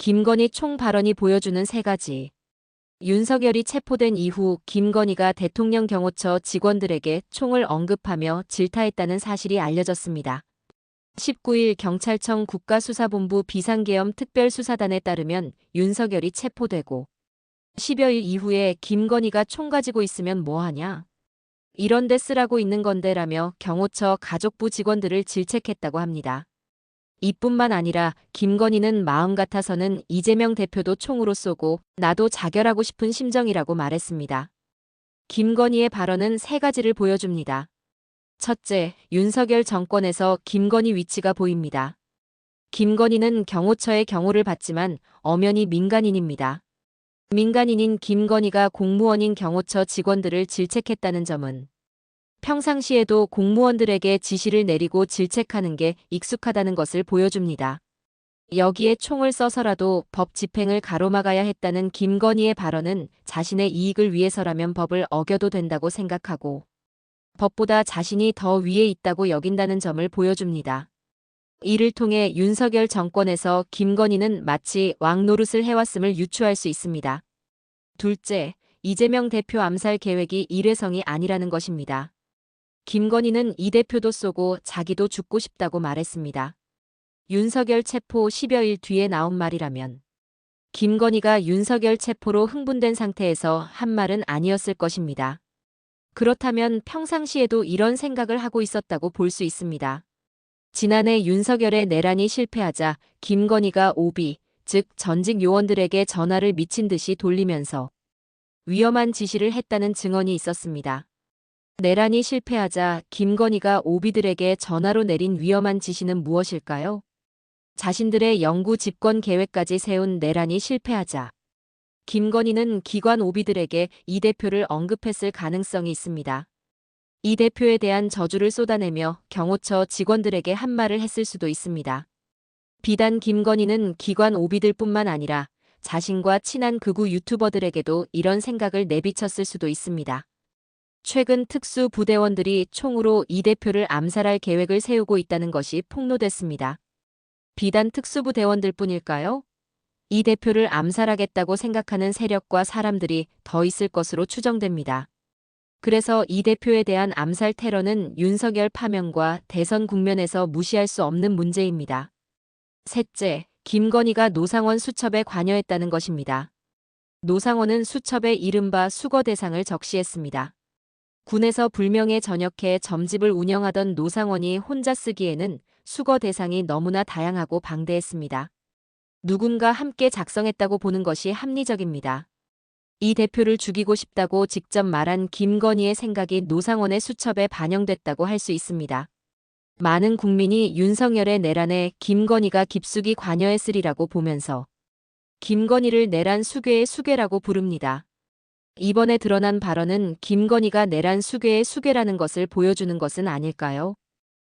김건희 총 발언이 보여주는 세 가지. 윤석열이 체포된 이후 김건희가 대통령 경호처 직원들에게 총을 언급하며 질타했다는 사실이 알려졌습니다. 19일 경찰청 국가수사본부 비상계엄 특별수사단에 따르면 윤석열이 체포되고 10여일 이후에 김건희가 총 가지고 있으면 뭐하냐? 이런 데 쓰라고 있는 건데라며 경호처 가족부 직원들을 질책했다고 합니다. 이뿐만 아니라 김건희는 마음 같아서는 이재명 대표도 총으로 쏘고 나도 자결하고 싶은 심정이라고 말했습니다. 김건희의 발언은 세 가지를 보여줍니다. 첫째, 윤석열 정권에서 김건희 위치가 보입니다. 김건희는 경호처의 경호를 받지만 엄연히 민간인입니다. 민간인인 김건희가 공무원인 경호처 직원들을 질책했다는 점은 평상시에도 공무원들에게 지시를 내리고 질책하는 게 익숙하다는 것을 보여줍니다. 여기에 총을 써서라도 법 집행을 가로막아야 했다는 김건희의 발언은 자신의 이익을 위해서라면 법을 어겨도 된다고 생각하고 법보다 자신이 더 위에 있다고 여긴다는 점을 보여줍니다. 이를 통해 윤석열 정권에서 김건희는 마치 왕노릇을 해왔음을 유추할 수 있습니다. 둘째, 이재명 대표 암살 계획이 일회성이 아니라는 것입니다. 김건희는 이 대표도 쏘고 자기도 죽고 싶다고 말했습니다. 윤석열 체포 10여일 뒤에 나온 말이라면 김건희가 윤석열 체포로 흥분된 상태에서 한 말은 아니었을 것입니다. 그렇다면 평상시에도 이런 생각을 하고 있었다고 볼 수 있습니다. 지난해 윤석열의 내란이 실패하자 김건희가 오비, 즉 전직 요원들에게 전화를 미친 듯이 돌리면서 위험한 지시를 했다는 증언이 있었습니다. 내란이 실패하자 김건희가 오비들에게 전화로 내린 위험한 지시는 무엇일까요? 자신들의 영구 집권 계획까지 세운 내란이 실패하자 김건희는 기관 오비들에게 이 대표를 언급했을 가능성이 있습니다. 이 대표에 대한 저주를 쏟아내며 경호처 직원들에게 한 말을 했을 수도 있습니다. 비단 김건희는 기관 오비들뿐만 아니라 자신과 친한 극우 유튜버들에게도 이런 생각을 내비쳤을 수도 있습니다. 최근 특수 부대원들이 총으로 이 대표를 암살할 계획을 세우고 있다는 것이 폭로됐습니다. 비단 특수부대원들 뿐일까요? 이 대표를 암살하겠다고 생각하는 세력과 사람들이 더 있을 것으로 추정됩니다. 그래서 이 대표에 대한 암살 테러는 윤석열 파면과 대선 국면에서 무시할 수 없는 문제입니다. 셋째, 김건희가 노상원 수첩에 관여했다는 것입니다. 노상원은 수첩에 이른바 수거 대상을 적시했습니다. 군에서 불명예 전역해 점집을 운영하던 노상원이 혼자 쓰기에는 수거 대상이 너무나 다양하고 방대했습니다. 누군가 함께 작성했다고 보는 것이 합리적입니다. 이 대표를 죽이고 싶다고 직접 말한 김건희의 생각이 노상원의 수첩에 반영됐다고 할 수 있습니다. 많은 국민이 윤석열의 내란에 김건희가 깊숙이 관여했으리라고 보면서 김건희를 내란 수괴의 수괴라고 부릅니다. 이번에 드러난 발언은 김건희가 내란 수괴의 수괴라는 것을 보여주는 것은 아닐까요?